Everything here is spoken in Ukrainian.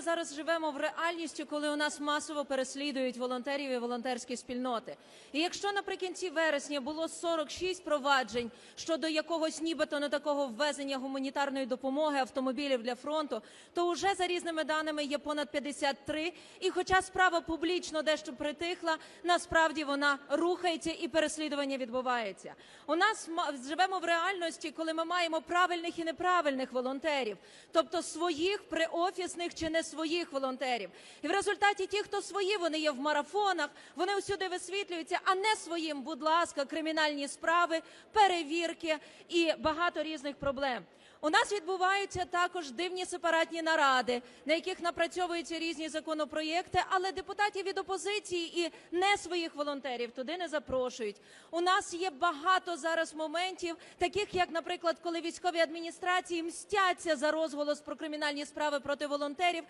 зараз живемо в реальності, коли у нас масово переслідують волонтерів і волонтерські спільноти. І якщо наприкінці вересня було 46 проваджень щодо якогось нібито не такого ввезення гуманітарної допомоги автомобілів для фронту, то вже за різними даними є понад 53. І хоча справа публічно дещо притихла, насправді вона рухається і переслідування відбувається. У нас живемо в реальності, коли ми маємо правильних і неправильних волонтерів, тобто своїх приофісних чи не своїх волонтерів. І в результаті ті, хто свої, вони є в марафонах, вони усюди висвітлюються, а не своїм, будь ласка, кримінальні справи, перевірки і багато різних проблем. У нас відбуваються також дивні сепаратні наради, на яких напрацьовуються різні законопроєкти, але депутатів від опозиції і не своїх волонтерів туди не запрошують. У нас є багато зараз моментів, таких як, наприклад, коли військові адміністрації мстяться за розголос про кримінальні справи проти волонтерів